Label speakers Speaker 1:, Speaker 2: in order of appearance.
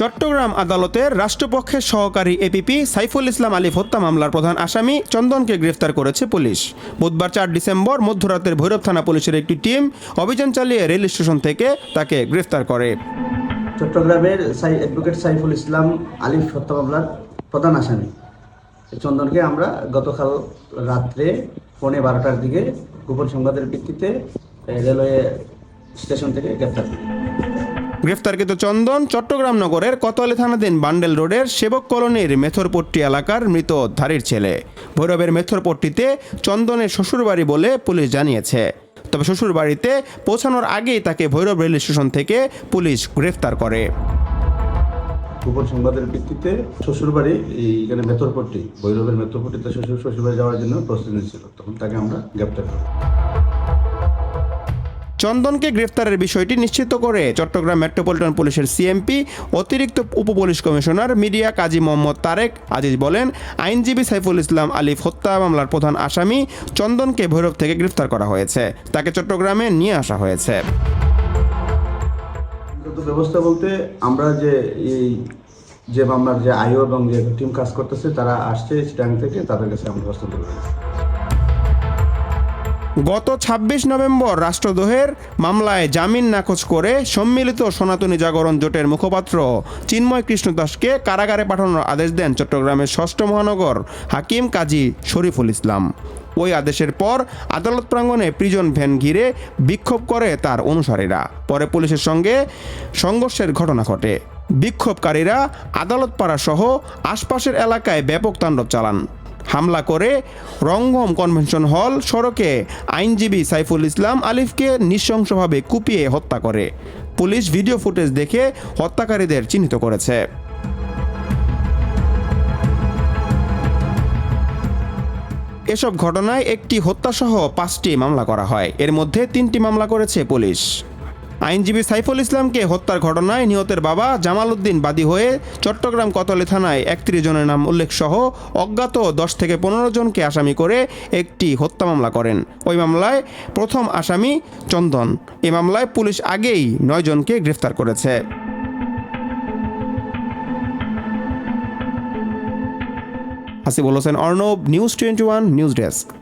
Speaker 1: চট্টগ্রাম আদালতের রাষ্ট্রপক্ষের সহকারী এপিপি সাইফুল ইসলাম আলিফ হত্যা মামলার প্রধান আসামি চন্দনকে গ্রেফতার করেছে পুলিশ। বুধবার চার ডিসেম্বর মধ্যরাতের ভৈরব থানা পুলিশের একটি টিম অভিযান চালিয়ে রেল স্টেশন থেকে তাকে গ্রেফতার করে।
Speaker 2: চট্টগ্রামের অ্যাডভোকেট সাইফুল ইসলাম আলিফ হত্যা মামলার প্রধান আসামি। চন্দনকে আমরা গতকাল রাত্রে পৌনে বারোটার দিকে গোপন সংবাদের ভিত্তিতে রেলওয়ে স্টেশন থেকে গ্রেপ্তার করি।
Speaker 1: গ্রেফতারকৃত চন্দন চট্টগ্রাম নগরের কোতোয়ালি থানাধীন বান্ডেল রোডের সেবক কলোনির মেথরপট্টি এলাকার মৃত ধারীর ছেলে। ভৈরবের মেথরপট্টিতে চন্দনের শ্বশুরবাড়ি বলে পুলিশ জানিয়েছে। তবে শ্বশুরবাড়িতে পৌঁছানোর আগেই তাকে ভৈরব রেল স্টেশন থেকে পুলিশ গ্রেফতার করে।
Speaker 2: গোপন সংবাদের ভিত্তিতে শ্বশুরবাড়ি, এইখানে মেথরপট্টি, ভৈরবের মেথরপট্টিতে শ্বশুর শ্বশুরবাড়ি যাওয়ার জন্য প্রস্তুতি নিচ্ছিল তখন তাকে আমরা গ্রেপ্তার করি
Speaker 1: চন্দনকে গ্রেফতারের বিষয়টি নিশ্চিত করে চট্টগ্রাম মেট্রোপলিটন পুলিশের সিএমপি, অতিরিক্ত উপ police commissioner media Kazi Mohammad Tarek Aziz বলেন, আইনজীবী সাইফুল ইসলাম আলিফ হত্যা মামলার প্রধান আসামি চন্দনকে ভৈরব থেকে গ্রেফতার করা হয়েছে। তাকে চট্টগ্রামে নিয়ে আসা হয়েছে।
Speaker 2: ব্যবস্থা বলতে আমরা যে এই যে মামলার যে আইও এবং যে টিম কাজ করতেছে, তারা আসছে চিটাং থেকে, তাদের কাছে আমরা হস্তান্তর করেছি।
Speaker 1: গত ২৬ নভেম্বর রাষ্ট্রদ্রোহের মামলায় জামিন নাকচ করে সম্মিলিত সনাতনী জাগরণ জোটের মুখপাত্র চিন্ময় কৃষ্ণ দাসকে কারাগারে পাঠানোর আদেশ দেন চট্টগ্রামের ষষ্ঠ মহানগর হাকিম কাজী শরীফুল ইসলাম। ওই আদেশের পর আদালত প্রাঙ্গণে প্রিজন ভ্যান ঘিরে বিক্ষোভ করে তার অনুসারীরা। পরে পুলিশের সঙ্গে সংঘর্ষের ঘটনা ঘটে। বিক্ষোভকারীরা আদালত পাড়া সহ আশপাশের এলাকায় ব্যাপক তাণ্ডব চালান। হামলা করে রঙ্গম কনভেনশন হল সড়কে আইনজীবী সাইফুল ইসলাম আলিফকে নৃশংসভাবে কুপিয়ে হত্যা করে। পুলিশ ভিডিও ফুটেজ দেখে হত্যাকারীদের চিহ্নিত করেছে। এসব ঘটনায় একটি হত্যাসহ পাঁচটি মামলা করা হয়। এর মধ্যে তিনটি মামলা করেছে পুলিশ। আইনজীবী সাইফুল ইসলামকে হত্যার ঘটনায় নিহতের বাবা জামাল উদ্দিন বাদী হয়ে চট্টগ্রাম কতলে থানায় একত্রিশ জনের নাম উল্লেখ সহ অজ্ঞাত দশ থেকে পনেরো জনকে আসামি করে একটি হত্যা মামলা করেন। ওই মামলায় প্রথম আসামি চন্দন। এ মামলায় পুলিশ আগেই নয় জনকে গ্রেফতার করেছে। Hasibul Hossain Arnab, news twenty one, news desk.